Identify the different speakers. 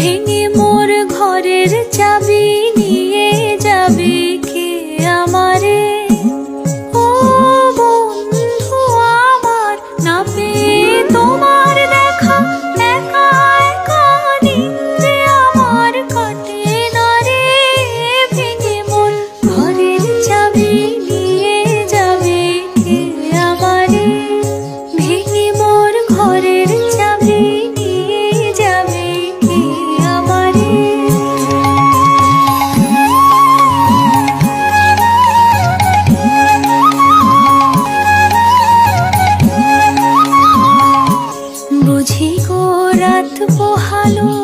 Speaker 1: ভেঙে মোর ঘরের চাবি নিয়ে যাবে কে আমারে? ও বন্ধু আমার, না পেয়ে তোমার দেখা, একা একা আমার কাটে না ভেঙে মোর ঘরের চাবি নিয়ে যাবে কে আমারে? ভেঙে মোর ঘরের রাত পোহালো।